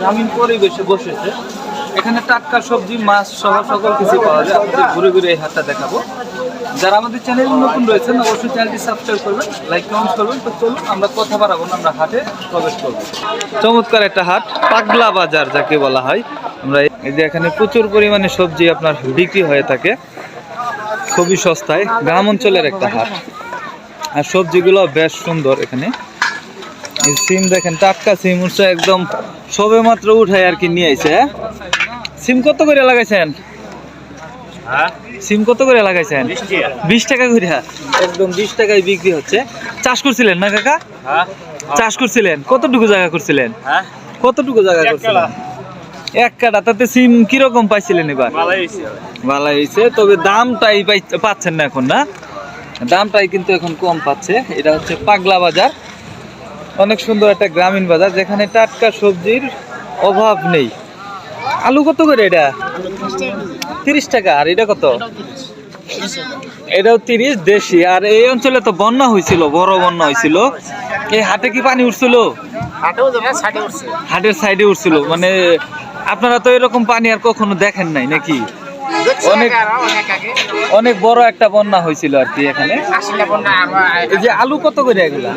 গ্রামীণ পরিবেশে বসেছে। এখানে টাটকা সবজি, মাছ সহ সকল কিছু পাওয়া যায়। আপনাদের ঘুরে ঘুরে এই হাটটা দেখাবো। যারা আমাদের চ্যানেল নতুন রয়েছেন, অবশ্যই চ্যানেলটি সাবস্ক্রাইব করবেন লাইক কমেন্ট করবেন। তো চলুন, আমরা কথা বাড়াবো না, আমরা হাটে প্রবেশ করব। চমৎকার একটা হাট, পাগলা বাজার যাকে বলা হয়। আমরা এই যে এখানে প্রচুর পরিমাণে সবজি আপনার বিক্রি হয়ে থাকে। খুবই সস্তায়, গ্রাম অঞ্চলের একটা হাট। আর সবজিগুলো বেশ সুন্দর এখানে। সিম দেখেন টাটকা সিম উঠছে একদম সবে মাত্র উঠায় আর কি নিয়ে আইছে হ্যাঁ? সিম কত করে লাগাইছেন? সিম কত করে লাগাইছেন? বিশ টাকা। করে একদম বিশ টাকায় বিক্রি হচ্ছে। চাষ করছিলেন না কাকা? চাষ করছিলেন। কতটুকু জায়গা করছিলেন? কতটুকু জায়গা করছিলেন? এক কাটা তাতে সিম কীরকম পাইছিলেন এবার? ভালো হয়েছে তবে দামটাই পাচ্ছেন না এখন না? দামটাই কিন্তু এখন কম পাচ্ছে। এটা হচ্ছে পাগলা বাজার। অনেক সুন্দর একটা গ্রামীণ বাজার যেখানে টাটকা সবজির অভাব নেই। আলু কত করে এটা? তিরিশ টাকা। আর এটা কত? এটাও তিরিশ দেশি। আর এই অঞ্চলে তো বন্যা হয়েছিল বড় বন্যা হয়েছিল। এই হাটে কি পানি উঠছিল? হাটের সাইডে উঠছিল। মানে আপনারা তো এরকম পানি আর কখনো দেখেন নাই নাকি? অনেক অনেক বড় একটা বন্যা হয়েছিল আর কি এখানে। এই যে আলু কত করে এগুলা?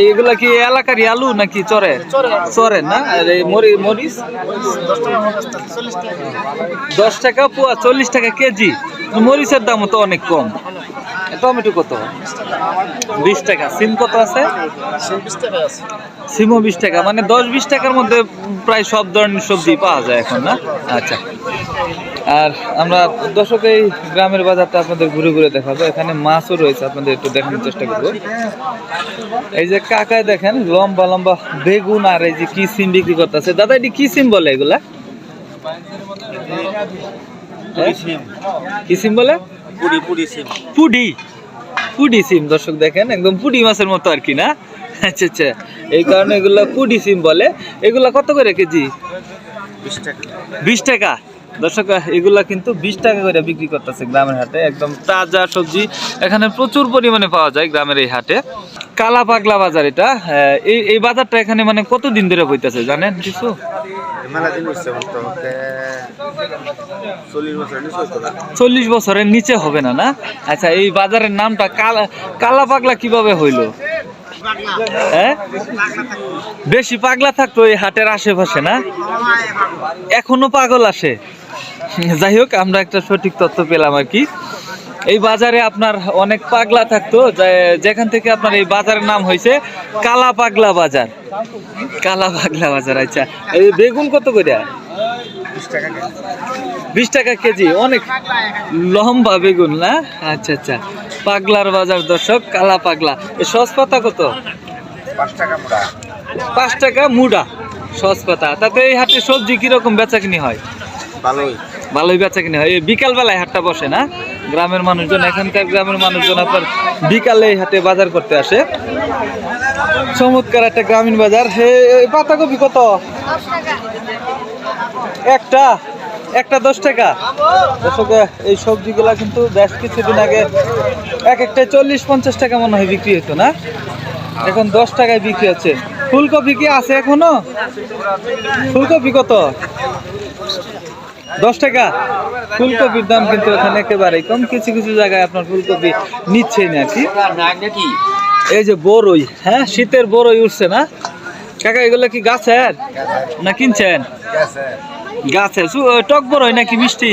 এইগুলা কি এলাকারই আলু নাকি চরে? চরে। না? আর এই মরিচ? দশ টাকা পোয়া চল্লিশ টাকা কেজি। মরিচের দামও তো অনেক কম। টমেটো কত? বিশ টাকা। সিম কত আছে। সিমও বিশ টাকা। মানে দশ বিশ টাকার মধ্যে প্রায় সব ধরনের সবজি পাওয়া যায় এখন না? আচ্ছা। আর আমরা দর্শক এই গ্রামের বাজারটা আপনাদের ঘুরে ঘুরে দেখাবো। এখানে মাছও রয়েছে আপনাদের একটু দেখানোর চেষ্টা করব। এই যে কাকায় দেখেন লম্বা লম্বা বেগুন আর এই যে কি সিম বিক্রি করতেছে। দাদা এটি কি সিম বলে এগুলা? হ্যাঁ? কি সিম বলে? পুডি। পুডি সিম দর্শক দেখেন একদম পুডি মাছের মতো আর কি না? আচ্ছা আচ্ছা। এই কারণে এগুলা পুডি সিম বলে। এগুলা কত করে কেজি? বিশ টাকা। দর্শক এগুলা কিন্তু বিশ টাকা করে বিক্রি করতেছে গ্রামের হাটে। একদম তাজা সবজি। এখানে প্রচুর পরিমাণে পাওয়া যায় গ্রামের এই হাটে। কালা পাগলা বাজার এটা। এই এই বাজারটা এখানে মানে কতদিন ধরে বইতেছে জানেন কিছু? চল্লিশ বছরের নিচে হবে না না? আচ্ছা এই বাজারের নামটা কালা কালা পাগলা কীভাবে হইল? হ্যাঁ? বেশি পাগলা থাকতো এই হাটের আশেপাশে, না? এখনও পাগল আসে। যাই হোক, আমরা একটা সঠিক তথ্য পেলাম আর কি। এই বাজারে আপনার অনেক পাগলা থাকতো যেখান থেকে আপনার এই বাজারের নাম হয়েছে কালা পাগলা বাজার। কালা পাগলা বাজার আচ্ছা। এই বেগুন কত করে বিশ টাকা কেজি, অনেক লম্বা বেগুন, না? আচ্ছা আচ্ছা। পাগলার বাজার দর্শক কালা পাগলা। এই সস পাতা কত? পাঁচ টাকা মুডা। সস পাতা। তাতে এই হাটে সবজি কীরকম বেচা কিনি হয়? ভালোই। ভালোই বেচা কিনি হয়। এই বিকাল বেলায় হাটটা বসে না? গ্রামের মানুষজন এখানকার গ্রামের মানুষজন আপনার বিকালে এই হাটে বাজার করতে আসে। চমৎকার একটা গ্রামীণ বাজার। হে পাতাকপি কত? একটা? একটা দশ টাকা। দর্শক এই সবজিগুলা কিন্তু বেশ কিছুদিন আগে এক একটা চল্লিশ, পঞ্চাশ টাকা মনে হয় বিক্রি হতো না? এখন দশ টাকায় বিক্রি হচ্ছে। ফুলকপি কি আছে এখনও? ফুলকপি কত? দশ টাকা। ফুলকপির দাম কিন্তু এখানে একেবারেই কম। কিছু কিছু জায়গায় আপনার ফুলকপি নিচ্ছেই না কি। এই যে বড়ই হ্যাঁ? শীতের বড়ই উঠছে না? কাকা, এগুলো কি গাছের? না কিনছেন? গাছে টক বড়ই নাকি মিষ্টি?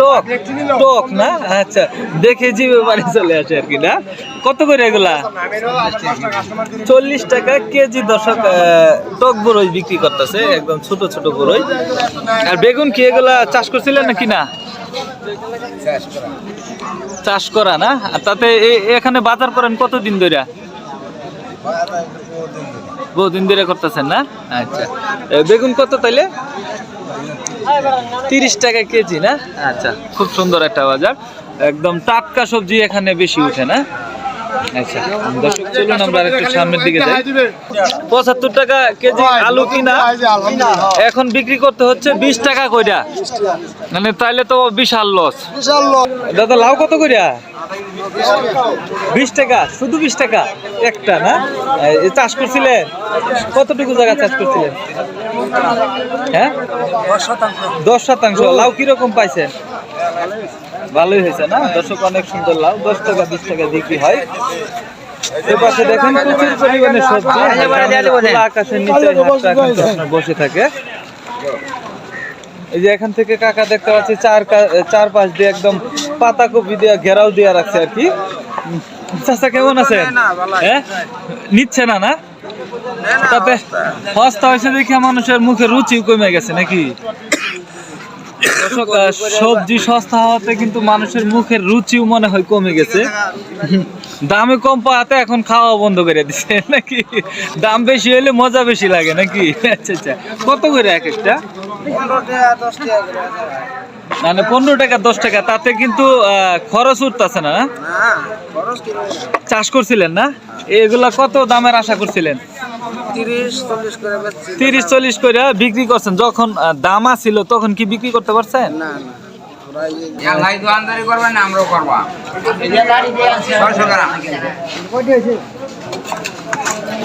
টক টক না? আচ্ছা দেখে জিভে বাড়ি চলে আসে আর কি, না? কত করে এগুলা? চল্লিশ টাকা কেজি দশক টক বড়ই বিক্রি করতেছে, একদম ছোট ছোট বড়ই। আর বেগুন কি এগুলা চাষ করছিলেন নাকি না? চাষ করা না? আর তাতে এখানে বাজার করেন কতদিন ধরে বহুদিন ধরে করতেছেন না? আচ্ছা। বেগুন কত তাইলে? তিরিশ টাকা কেজি না? আচ্ছা। খুব সুন্দর একটা বাজার। একদম টাটকা সবজি এখানে বেশি উঠে না? আচ্ছা দর্শক চলুন আমরা একটু সামনের দিকে যাই। পঁচাত্তর টাকা কেজি আলু কিনা? এখন বিক্রি করতে হচ্ছে বিশ টাকা কইরা। মানে তাইলে তো বিশাল লস। দাদা লাউ কত কইরা? বিশ টাকা শুধু বিশ টাকা একটা না চাষ করছিলেন কতটুকু জায়গা চাষ করছিলেন হ্যাঁ দশ শতাংশ লাউ কীরকম পাইছেন ভালোই হয়েছে না দর্শক অনেক সুন্দর লাউ দশ টাকা বিশ টাকা বিক্রি হয় এ পাশে দেখেন প্রচুর পরিমাণে সবজি আকাশের নিচে বসে থাকে এই যে এখান থেকে কাকা দেখতে পাচ্ছি চার চার পাশ দিয়ে একদম পাতা কপি দিয়ে ঘেরাও দিয়ে রাখছে আর কি। চাষা চাচা কেমন আছে। হ্যাঁ? নিচ্ছে না না? তবে হস্তা হয়েছে দেখে মানুষের মুখে রুচি কমে গেছে নাকি? সবজি সস্তা হওয়াতে কিন্তু মানুষের মুখের রুচিও মনে হয় কমে গেছে। দামে কম পাওয়াতে এখন খাওয়া বন্ধ করে দিছে নাকি? দাম বেশি হলে মজা বেশি লাগে নাকি? আচ্ছা আচ্ছা। কত করে এক একটা? মানে পনেরো টাকা দশ টাকা। তাতে কিন্তু আহ, খরচ উঠতেছে না? চাষ করছিলেন না? এগুলা কত দামের আশা করছিলেন? তিরিশ চল্লিশ করে বিক্রি করছেন। যখন দাম ছিল তখন কি বিক্রি করতে পারছেন? ভাই দোকানদারি করবেন আমরাও করবা। ছয়শো গ্রাম।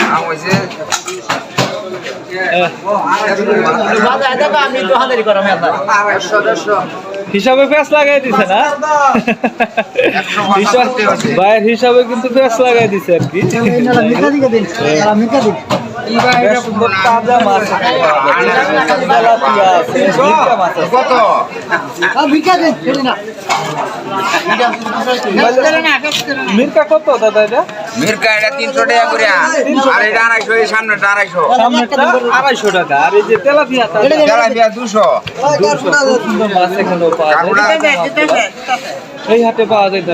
আম হয়েছে। আহ, দেড়শো। দেড়শো হিসাবে পেঁচ লাগাই দিছে না? ভাইয়ের হিসাবে কিন্তু পেঁচ লাগাই দিছে আর কি। সুন্দর তাজা মাছ। কত? মিরকা কত দাদা এটা? মিরকা এটা তিনশো টাকা করে আর এটা আড়াইশো এই সামনেটা আড়াইশো। সামনেরটা আড়াইশো টাকা। আর এই যে তেলাপিয়া তেলাপিয়া দুশো। দুশো সুন্দর মাছ এখানেও পাওয়া যায়। এই হাটে পাওয়া যায়